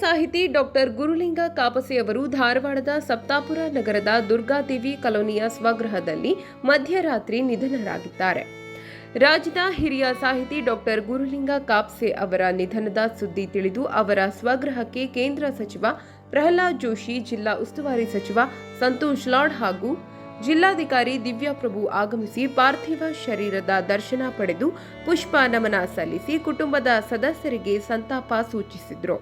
ಸಾಹಿತಿ ಡಾಕ್ಟರ್ ಗುರುಲಿಂಗ ಕಾಪಸೆ ಅವರು ಧಾರವಾಡದ ಸಪ್ತಾಪುರ ನಗರದ ದುರ್ಗಾದೇವಿ ಕಾಲೋನಿಯ ಸ್ವಗೃಹದಲ್ಲಿ ಮಧ್ಯರಾತ್ರಿ ನಿಧನರಾಗಿದ್ದಾರೆ. ರಾಜ್ಯದ ಹಿರಿಯ ಸಾಹಿತಿ ಡಾಕ್ಟರ್ ಗುರುಲಿಂಗ ಕಾಪ್ಸೆ ಅವರ ನಿಧನದ ಸುದ್ದಿ ತಿಳಿದು ಅವರ ಸ್ವಗೃಹಕ್ಕೆ ಕೇಂದ್ರ ಸಚಿವ, ಪ್ರಹ್ಲಾದ್ ಜೋಶಿ, ಜಿಲ್ಲಾ ಉಸ್ತುವಾರಿ ಸಚಿವ ಸಂತೋಷ್ ಲಾಡ್ ಹಾಗೂ ಜಿಲ್ಲಾಧಿಕಾರಿ ದಿವ್ಯಾಪ್ರಭು ಆಗಮಿಸಿ ಪಾರ್ಥಿವ ಶರೀರದ ದರ್ಶನ ಪಡೆದು ಪುಷ್ಪ ನಮನ ಸಲ್ಲಿಸಿ ಕುಟುಂಬದ ಸದಸ್ಯರಿಗೆ ಸಂತಾಪ ಸೂಚಿಸಿದರು.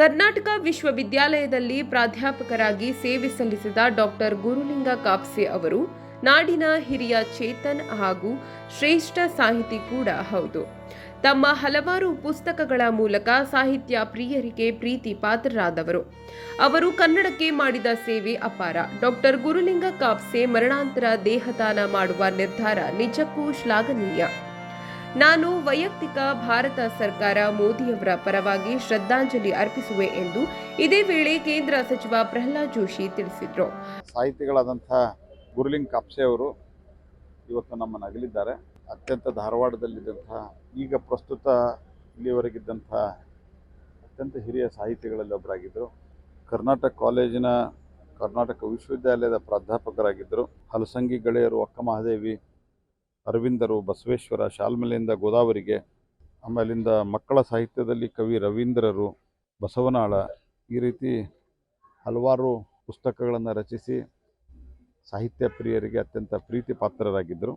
ಕರ್ನಾಟಕ ವಿಶ್ವವಿದ್ಯಾಲಯದಲ್ಲಿ ಪ್ರಾಧ್ಯಾಪಕರಾಗಿ ಸೇವೆ ಸಲ್ಲಿಸಿದ ಡಾಕ್ಟರ್ ಗುರುಲಿಂಗ ಕಾಪ್ಸೆ ಅವರು ನಾಡಿನ ಹಿರಿಯ ಚೇತನ್ ಹಾಗೂ ಶ್ರೇಷ್ಠ ಸಾಹಿತಿ ಕೂಡ ಹೌದು. ತಮ್ಮ ಹಲವಾರು ಪುಸ್ತಕಗಳ ಮೂಲಕ ಸಾಹಿತ್ಯ ಪ್ರಿಯರಿಗೆ ಪ್ರೀತಿ ಪಾತ್ರರಾದವರು ಅವರು ಕನ್ನಡಕ್ಕೆ ಮಾಡಿದ ಸೇವೆ ಅಪಾರ. ಡಾಕ್ಟರ್ ಗುರುಲಿಂಗ ಕಾಪ್ಸೆ ಮರಣಾಂತರ ದೇಹದಾನ ಮಾಡುವ ನಿರ್ಧಾರ ನಿಜಕ್ಕೂ ಶ್ಲಾಘನೀಯ. ನಾನು ವೈಯಕ್ತಿಕ ಭಾರತ ಸರ್ಕಾರ ಮೋದಿಯವರ ಪರವಾಗಿ ಶ್ರದ್ಧಾಂಜಲಿ ಅರ್ಪಿಸುವೆ ಎಂದು ಇದೇ ವೇಳೆ ಕೇಂದ್ರ ಸಚಿವ ಪ್ರಹ್ಲಾದ್ ಜೋಶಿ ತಿಳಿಸಿದರು. ಸಾಹಿತಿಗಳಾದಂಥ ಗುರುಲಿಂಗ್ ಕಾಪ್ಸೆ ಅವರು ಇವತ್ತು ನಮ್ಮನ್ನು ಅಗಲಿದ್ದಾರೆ. ಅತ್ಯಂತ ಧಾರವಾಡದಲ್ಲಿದ್ದಂಥ ಈಗ ಪ್ರಸ್ತುತ ಇಲ್ಲಿವರೆಗಿದ್ದಂಥ ಅತ್ಯಂತ ಹಿರಿಯ ಸಾಹಿತಿಗಳಲ್ಲಿ ಒಬ್ಬರಾಗಿದ್ದರು ಕರ್ನಾಟಕ ಕಾಲೇಜಿನ, ಕರ್ನಾಟಕ ವಿಶ್ವವಿದ್ಯಾಲಯದ ಪ್ರಾಧ್ಯಾಪಕರಾಗಿದ್ದರು. ಹಲಸಂಗಿ ಗೆಳೆಯರು ಅಕ್ಕ ಮಹಾದೇವಿ ಅರವಿಂದರು ಬಸವೇಶ್ವರ ಶಾಲ್ಮಲೆಯಿಂದ ಗೋದಾವರಿಗೆ, ಆಮೇಲಿಂದ ಮಕ್ಕಳ ಸಾಹಿತ್ಯದಲ್ಲಿ ಕವಿ ರವೀಂದ್ರರು ಬಸವನಾಳ ಈ ರೀತಿ ಹಲವಾರು ಪುಸ್ತಕಗಳನ್ನು ರಚಿಸಿ ಸಾಹಿತ್ಯ ಪ್ರಿಯರಿಗೆ ಅತ್ಯಂತ ಪ್ರೀತಿ ಪಾತ್ರರಾಗಿದ್ದರು.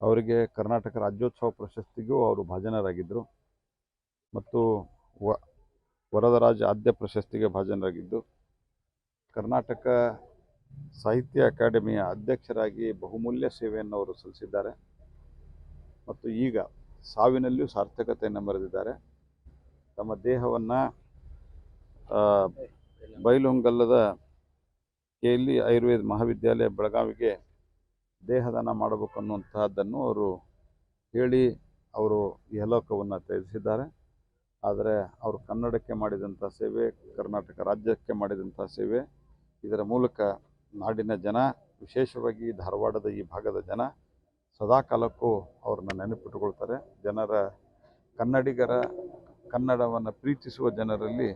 ಅವರಿಗೆ ಕರ್ನಾಟಕ ರಾಜ್ಯೋತ್ಸವ ಪ್ರಶಸ್ತಿಗೂ ಅವರು ಭಾಜನರಾಗಿದ್ದರು. ಮತ್ತು ವ ವರದರಾಜ ಆದ್ಯ ಪ್ರಶಸ್ತಿಗೆ ಭಾಜನರಾಗಿದ್ದು. ಕರ್ನಾಟಕ ಸಾಹಿತ್ಯ ಅಕಾಡೆಮಿಯ ಅಧ್ಯಕ್ಷರಾಗಿ ಬಹುಮೂಲ್ಯ ಸೇವೆಯನ್ನು ಅವರು ಸಲ್ಲಿಸಿದ್ದಾರೆ. ಮತ್ತು ಈಗ ಸಾವಿನಲ್ಲಿಯೂ ಸಾರ್ಥಕತೆಯನ್ನು ಮರೆದಿದ್ದಾರೆ. ತಮ್ಮ ದೇಹವನ್ನು ಬೈಲೊಂಗಲ್ಲದ ಕೆ ಆಯುರ್ವೇದ ಮಹಾವಿದ್ಯಾಲಯ ಬೆಳಗಾವಿಗೆ ದೇಹದಾನ ಮಾಡಬೇಕು ಅನ್ನುವಂತಹದ್ದನ್ನು ಅವರು ಹೇಳಿ ಅವರು ಈ ಹಲೋಕವನ್ನು ತ್ಯಜಿಸಿದ್ದಾರೆ. ಆದರೆ ಅವರು ಕನ್ನಡಕ್ಕೆ ಮಾಡಿದಂಥ ಸೇವೆ, ಕರ್ನಾಟಕ ರಾಜ್ಯಕ್ಕೆ ಮಾಡಿದಂಥ ಸೇವೆ, ಇದರ ಮೂಲಕ ನಾಡಿನ ಜನ, ವಿಶೇಷವಾಗಿ ಧಾರವಾಡದ ಈ ಭಾಗದ ಜನ, ಸದಾಕಾಲಕ್ಕೂ ಅವ್ರನ್ನ ನೆನಪಿಟ್ಟುಕೊಳ್ತಾರೆ. ಜನರ ಕನ್ನಡಿಗರ ಕನ್ನಡವನ್ನು ಪ್ರೀತಿಸುವ ಜನರಲ್ಲಿ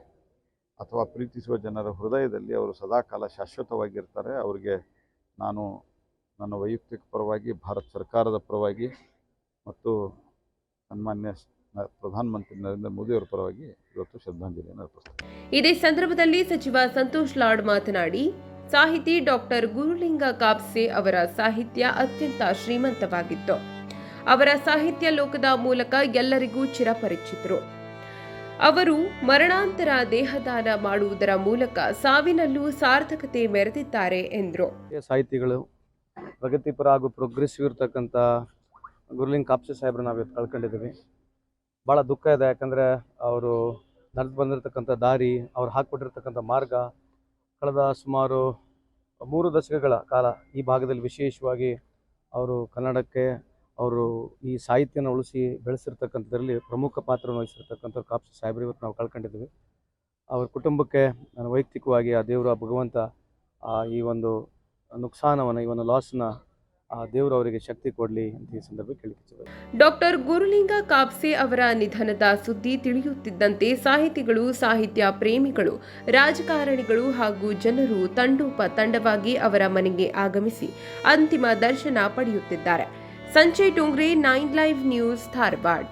ಅಥವಾ ಪ್ರೀತಿಸುವ ಜನರ ಹೃದಯದಲ್ಲಿ ಅವರು ಸದಾಕಾಲ ಶಾಶ್ವತವಾಗಿರ್ತಾರೆ. ಅವರಿಗೆ ನಾನು ನನ್ನ ವೈಯಕ್ತಿಕ ಪರವಾಗಿ, ಭಾರತ ಸರ್ಕಾರದ ಪರವಾಗಿ ಮತ್ತು ಸನ್ಮಾನ್ಯ ಪ್ರಧಾನಮಂತ್ರಿ ನರೇಂದ್ರ ಮೋದಿಯವರ ಪರವಾಗಿ ಇವತ್ತು ಶ್ರದ್ಧಾಂಜಲಿಯನ್ನು ಅರ್ಪಿಸ್ತಾರೆ ಇದೇ ಸಂದರ್ಭದಲ್ಲಿ ಸಚಿವ ಸಂತೋಷ್ ಲಾಡ್ ಮಾತನಾಡಿ ಸಾಹಿತಿ ಡಾಕ್ಟರ್ ಗುರುಲಿಂಗ ಕಾಪ್ಸೆ ಅವರ ಸಾಹಿತ್ಯ ಅತ್ಯಂತ ಶ್ರೀಮಂತವಾಗಿತ್ತು. ಅವರ ಸಾಹಿತ್ಯ ಲೋಕದ ಮೂಲಕ ಎಲ್ಲರಿಗೂ ಚಿರಪರಿಚಿತರು. ಅವರು ಮರಣಾಂತರ ದೇಹದಾನ ಮಾಡುವುದರ ಮೂಲಕ ಸಾವಿನಲ್ಲೂ ಸಾರ್ಥಕತೆ ಮೆರೆದಿದ್ದಾರೆ ಎಂದರು. ಸಾಹಿತಿಗಳು, ಪ್ರಗತಿಪರ ಹಾಗೂ ಪ್ರೋಗ್ರೆಸಿವ್ ಇರ್ತಕ್ಕಂಥ ಗುರುಲಿಂಗ್ ಕಾಪ್ಸೆ ಸಾಹೇಬ್ರು ನಾವು ಇವತ್ತು ಕಳ್ಕೊಂಡಿದ್ದೀವಿ. ಭಾಳ ದುಃಖ ಇದೆ ಯಾಕಂದರೆ ಅವರು ನಡೆದು ಬಂದಿರತಕ್ಕಂಥ ದಾರಿ, ಅವ್ರು ಹಾಕ್ಕೊಟ್ಟಿರ್ತಕ್ಕಂಥ ಮಾರ್ಗ ಕಳೆದ ಸುಮಾರು ಮೂರು ದಶಕಗಳ ಕಾಲ ಈ ಭಾಗದಲ್ಲಿ ವಿಶೇಷವಾಗಿ ಅವರು ಕನ್ನಡಕ್ಕೆ, ಅವರು ಈ ಸಾಹಿತ್ಯನ ಉಳಿಸಿ ಬೆಳೆಸಿರ್ತಕ್ಕಂಥದ್ರಲ್ಲಿ ಪ್ರಮುಖ ಪಾತ್ರವನ್ನು ವಹಿಸಿರ್ತಕ್ಕಂಥವ್ರು ಕಾಪ್ಸಿ ಸಾಹೇಬ್ರು ಇವತ್ತು ನಾವು ಕಳ್ಕೊಂಡಿದ್ದೀವಿ. ಅವ್ರ ಕುಟುಂಬಕ್ಕೆ ನಾನು ವೈಯಕ್ತಿಕವಾಗಿ ಆ ದೇವರು ಆ ಭಗವಂತ ಈ ಒಂದು ನುಕ್ಸಾನವನ್ನು, ಈ ಒಂದು ಲಾಸ್ನ ಆ, ದೇವರು ಅವರಿಗೆ ಶಕ್ತಿ ಕೊಡಲಿ ಅಂತ ಈ ಸಂದರ್ಭ ಕೇಳಿಕೊಳ್ಳಿ ಡಾಕ್ಟರ್ ಗುರುಲಿಂಗ ಕಾಪ್ಸೆ ಅವರ ನಿಧನದ ಸುದ್ದಿ ತಿಳಿಯುತ್ತಿದ್ದಂತೆ ಸಾಹಿತಿಗಳು, ಸಾಹಿತ್ಯ ಪ್ರೇಮಿಗಳು, ರಾಜಕಾರಣಿಗಳು ಹಾಗೂ ಜನರು ತಂಡೋಪ ತಂಡವಾಗಿ ಅವರ ಮನೆಗೆ ಆಗಮಿಸಿ ಅಂತಿಮ ದರ್ಶನ ಪಡೆಯುತ್ತಿದ್ದಾರೆ. Sanjay Tungre, nine live news Dharwad.